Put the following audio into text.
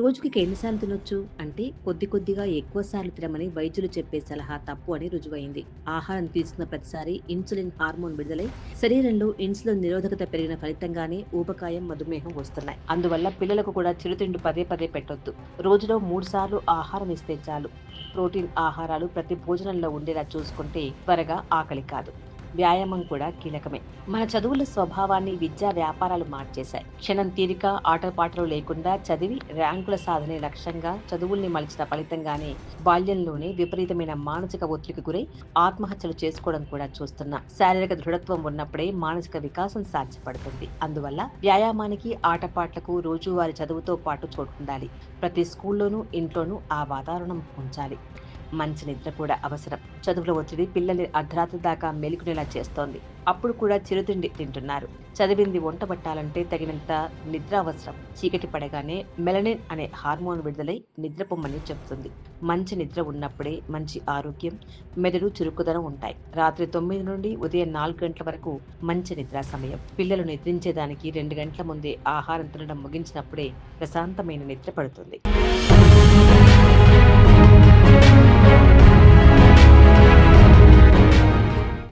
రోజుకి ఎన్నిసార్లు తినొచ్చు అంటే కొద్ది కొద్దిగా ఎక్కువ సార్లు తినమని వైద్యులు చెప్పే సలహా తప్పు అని రుజువైంది. ఆహారం తీసుకున్న ప్రతిసారి ఇన్సులిన్ హార్మోన్ విడుదలై శరీరంలో ఇన్సులిన్ నిరోధకత పెరిగిన ఫలితంగానే ఊబకాయం మధుమేహం వస్తున్నాయి. అందువల్ల పిల్లలకు కూడా చిరుతిండి పదే పదే పెట్టొద్దు. రోజులో మూడు సార్లు ఆహారం ఇస్తే చాలు. ప్రోటీన్ ఆహారాలు ప్రతి భోజనంలో ఉండేలా చూసుకుంటే త్వరగా ఆకలి కాదు. వ్యాయామం కూడా కీలకమే. మన చదువుల స్వభావాన్ని విద్యా వ్యాపారాలు మార్చేశాయి. క్షణం తీరిక ఆటపాటలు లేకుండా చదివి ర్యాంకుల సాధనే లక్ష్యంగా చదువుల్ని మలిచిన ఫలితంగానే బాల్యంలోనే విపరీతమైన మానసిక ఒత్తిడికి గురై ఆత్మహత్యలు చేసుకోవడం కూడా చూస్తున్నా. శారీరక దృఢత్వం ఉన్నప్పుడే మానసిక వికాసం సాధ్యపడుతుంది. అందువల్ల వ్యాయామానికి ఆటపాట్లకు రోజువారి చదువుతో పాటు చోటుండాలి ప్రతి స్కూల్లోనూ ఇంట్లోనూ ఆ వాతావరణం ఉంచాలి. మంచి నిద్ర కూడా అవసరం. చదువుల ఒత్తిడి పిల్లల్ని అర్ధరాత్రి దాకా మెలుకునేలా చేస్తోంది. అప్పుడు కూడా చిరుతిండి తింటున్నారు. చదివింది వంట పట్టాలంటే తగినంత నిద్ర అవసరం. చీకటి పడగానే మెలనిన్ అనే హార్మోన్ విడుదలై నిద్రపొమ్మని చెబుతుంది. మంచి నిద్ర ఉన్నప్పుడే మంచి ఆరోగ్యం మెదడు చురుకుదనం ఉంటాయి. రాత్రి తొమ్మిది నుండి ఉదయం నాలుగు గంటల వరకు మంచి నిద్ర సమయం. పిల్లలు నిద్రించేదానికి రెండు గంటల ముందే ఆహారం తినడం ముగించినప్పుడే ప్రశాంతమైన నిద్ర పడుతుంది.